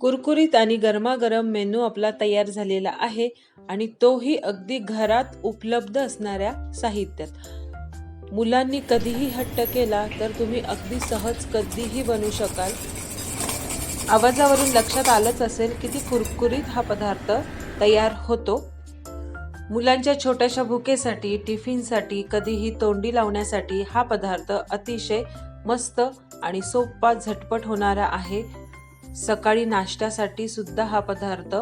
कुरकुरीत आणि गरमागरम मेनू आपला तयार झालेला आहे आणि तोही अगदी घरात उपलब्ध असणाऱ्या साहित्यात. मुलांनी कधीही हट्ट केला तर तुम्ही अगदी सहज कधीही बनवू शकाल. आवाजावरून लक्षात आलंच असेल किती कुरकुरीत हा पदार्थ तयार होतो. मुलांच्या छोट्याशा भुकेसाठी टिफिनसाठी कधीही तोंडी लावण्यासाठी हा पदार्थ अतिशय मस्त आणि सोपा झटपट होणारा आहे. सकाळी नाश्त्यासाठी सुद्धा हा पदार्थ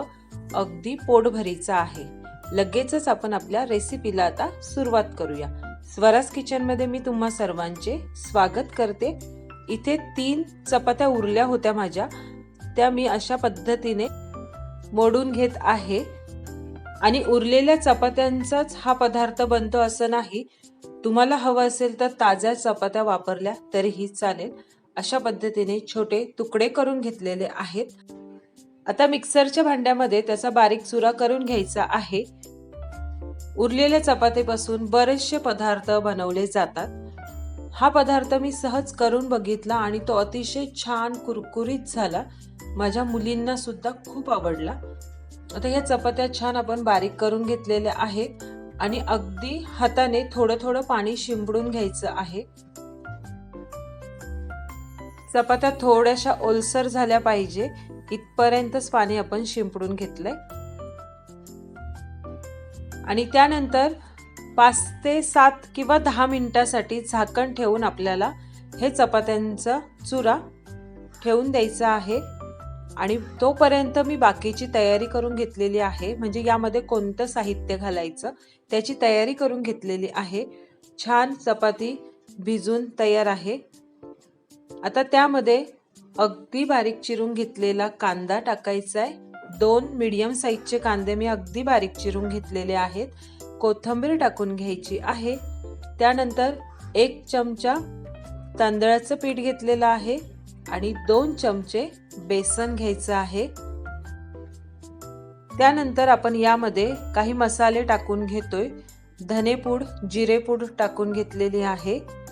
अगदी पोटभरीचा आहे. लगेचच आपण आपल्या रेसिपीला आता सुरुवात करूया. स्वराज किचनमध्ये मी तुम्हा सर्वांचे स्वागत करते. इथे तीन चपात्या उरल्या होत्या माझ्या. त्या मी अशा पद्धतीने मोडून घेत आहे. आणि उरलेल्या चपात्यांचाच हा पदार्थ बनतो असं नाही. तुम्हाला हवं असेल तर ताज्या चपात्या वापरल्या तरीही चालेल. अशा पद्धतीने छोटे तुकडे करून घेतलेले आहेत. आता मिक्सरच्या भांड्यामध्ये त्याचा बारीक चुरा करून घ्यायचा आहे. उरलेल्या चपातीपासून बरेचसे पदार्थ बनवले जातात. हा पदार्थ मी सहज करून बघितला आणि तो अतिशय छान कुरकुरीत झाला. माझ्या मुलींना सुद्धा खूप आवडला. आता ह्या चपात्या छान आपण बारीक करून घेतलेल्या आहेत आणि अगदी हाताने थोडं थोडं पाणी शिंपडून घ्यायचं आहे. चपात्या थोड्याशा ओलसर झाल्या पाहिजे. इथपर्यंतच पाणी आपण शिंपडून घेतलंय. आणि त्यानंतर पाच ते सात किंवा दहा मिनिटासाठी झाकण ठेवून आपल्याला हे चपात्यांचा चुरा ठेवून द्यायचा आहे. आणि तोपर्यंत मी बाकीची तयारी करून घेतलेली आहे. म्हणजे यामध्ये कोणतं साहित्य घालायचं त्याची तयारी करून घेतलेली आहे. छान चपाती भिजून तयार आहे. आता त्यामध्ये अगदी बारीक चिरून घेतलेला कांदा टाकायचा आहे दोन मीडियम साईजचे कांदे मी अगदी बारीक चिरून घेतलेले आहेत. कोथिंबीर टाकून घ्यायची आहे. त्यानंतर एक चमचा तांदळाचं पीठ घेतलेलं आहे आणि दोन चमचे बेसन घ्यायचं आहे. त्यानंतर आपण यामध्ये काही मसाले टाकून घेतोय. धनेपूड जिरेपूड टाकून घेतलेली आहे.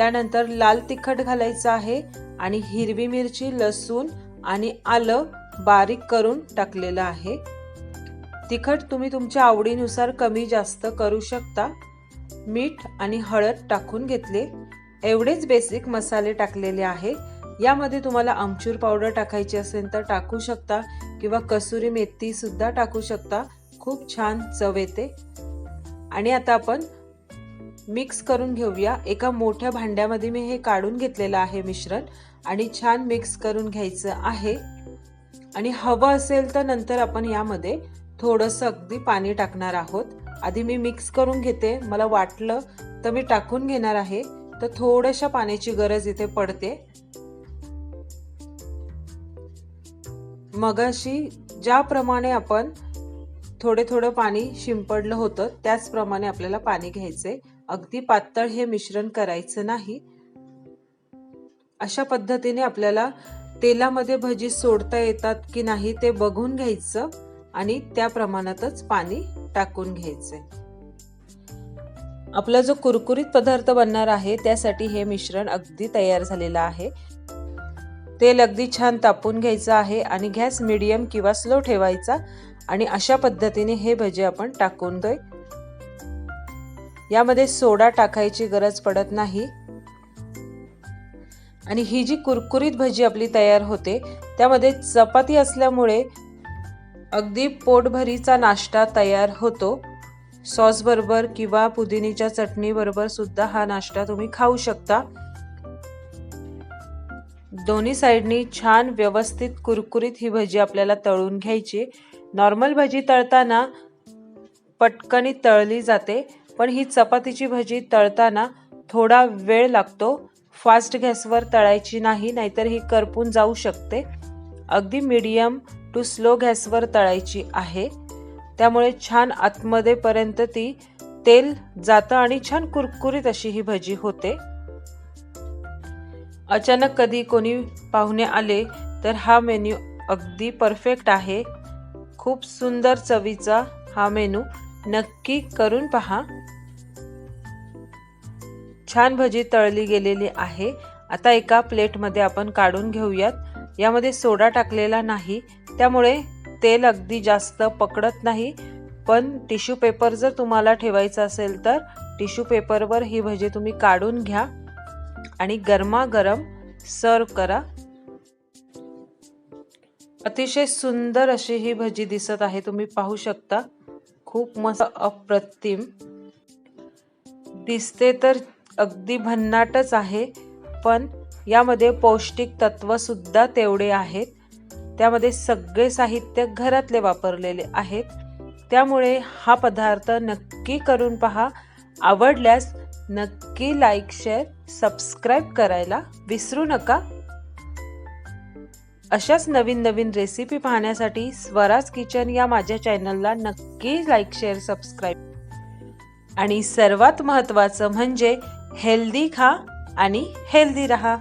त्यानंतर लाल तिखट घालायचं आहे आणि हिरवी मिरची लसूण आणि आलं बारीक करून टाकलेलं आहे. तिखट तुम्ही तुमच्या आवडीनुसार कमी जास्त करू शकता. मीठ आणि हळद टाकून घेतले. एवढेच बेसिक मसाले टाकलेले आहे. यामध्ये तुम्हाला आमचूर पावडर टाकायची असेल तर टाकू शकता किंवा कसुरी मेथीसुद्धा टाकू शकता. खूप छान चव येते. आणि आता आपण मिक्स करून घेऊया. एका मोठ्या भांड्यामध्ये मी हे काढून घेतलेलं आहे मिश्रण आणि छान मिक्स करून घ्यायचं आहे. आणि हवं असेल तर नंतर आपण यामध्ये थोडंसं अगदी पाणी टाकणार आहोत. आधी मी मिक्स करून घेते. मला वाटलं तर मी टाकून घेणार आहे. तर थोड्याशा पाण्याची गरज इथे पडते. मगाशी ज्याप्रमाणे आपण थोडे थोडं पाणी शिंपडलं होतं. त्याचप्रमाणे आपल्याला पाणी घ्यायचंय. अगदी पातळ हे मिश्रण करायचं नाही. अशा पद्धतीने आपल्याला तेलामध्ये भजी सोडता येतात की नाही ते बघून घ्यायचं आणि त्या प्रमाणातच पाणी टाकून घ्यायचंय. आपला जो कुरकुरीत पदार्थ बनणार आहे त्यासाठी हे मिश्रण अगदी तयार झालेलं आहे. तेल अगदी छान तापून घ्यायचं आहे आणि गॅस मिडियम किंवा स्लो ठेवायचा. आणि अशा पद्धतीने हे भजे आपण टाकून दे यामध्ये सोडा टाकायची गरज पडत नाही. आणि ही जी कुरकुरीत भजी आपली तयार होते त्यामध्ये चपाती असल्यामुळे अगदी पोटभरीचा नाश्ता तयार होतो. सॉसबरोबर किंवा पुदिनीच्या चटणीबरोबर सुद्धा हा नाश्ता तुम्ही खाऊ शकता. दोन्ही साईडनी छान व्यवस्थित कुरकुरीत ही भजी आपल्याला तळून घ्यायची. नॉर्मल भजी तळताना पटकनी तळली जाते पण ही चपातीची भजी तळताना थोडा वेळ लागतो. फास्ट गॅसवर तळायची नाही नाहीतर ही करपून जाऊ शकते. अगदी मीडियम टू स्लो गॅसवर तळायची आहे. त्यामुळे छान आतमध्येपर्यंत ती तेल जातं आणि छान कुरकुरीत अशी ही भजी होते. अचानक कधी कोणी पाहुणे आले तर हा मेन्यू अगदी परफेक्ट आहे. खूप सुंदर चवीचा हा मेनू नक्की करून पहा. छान भजी तळली गेलेली आहे. आता एका प्लेटमध्ये आपण काढून घेऊयात. यामध्ये सोडा टाकलेला नाही त्यामुळे तेल अगदी जास्त पकडत नाही. पण टिश्यू पेपर जर तुम्हाला ठेवायचं असेल तर टिश्यू पेपरवर ही भजी तुम्ही काढून घ्या आणि गरमागरम सर्व करा. अतिशय सुंदर अशी ही भजी दिसत आहे. तुम्ही पाहू शकता. खूप मस्त अप्रतिम. दिसते तर अगदी भन्नाटच आहे पण यामध्ये पौष्टिक तत्व सुद्धा तेवढे आहेत. त्यामध्ये सगळे साहित्य घरातले वापरलेले आहेत. त्यामुळे हा पदार्थ नक्की करून पहा. आवडल्यास नक्की लाईक शेअर सबस्क्राईब करायला विसरू नका. अशाच नवीन नवीन रेसिपी पाहण्यासाठी स्वराज किचन या माझ्या चॅनलला नक्की लाईक शेअर सबस्क्राईब आणि सर्वात महत्त्वाचं म्हणजे हेल्दी खा आणि हेल्दी रहा.